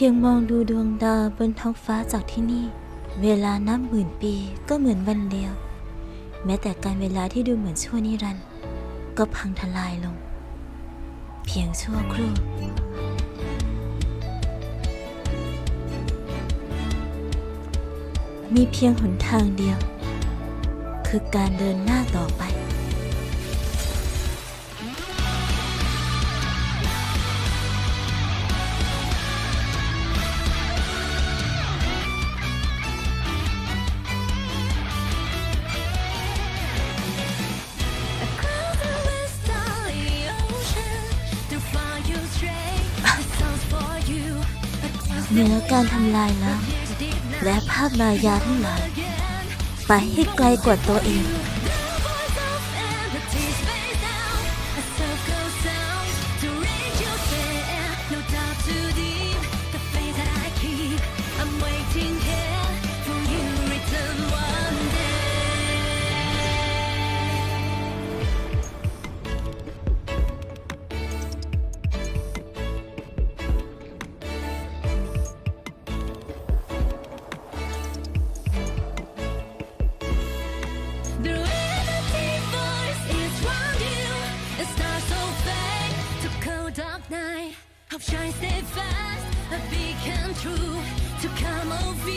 พียงมองดูดวงดาวบนท้องฟ้าจากที่นี่ เวลานับหมื่นปีก็เหมือนวันเดียว แม้แต่การเวลาที่ดูเหมือนชั่วนิรันดร์ก็พังทลายลง เพียงชั่วครู่มีเพียงหนทางเดียว คือการเดินหน้าต่อไป เหนือการทำลายล้างและภาพมายาทั้งหลาย ไปให้ไกลกว่าตัวเอง Hope shines steadfast, a beacon true to come over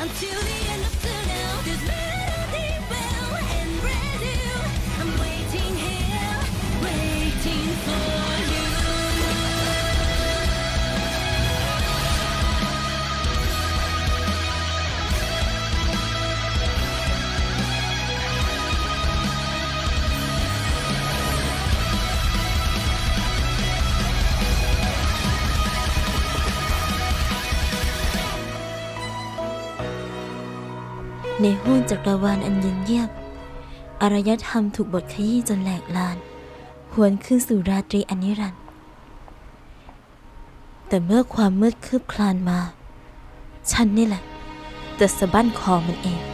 until the end of the now. ในห้วงจักรวาลอันเย็นเยียบ อารยธรรมถูกบทขยี้จนแหลกลาน หวนขึ้นสู่ราตรีอันนิรันดร์แต่เมื่อความมืดคืบคลานมา ฉันนี่แหละจะสะบั้นคอมันเอง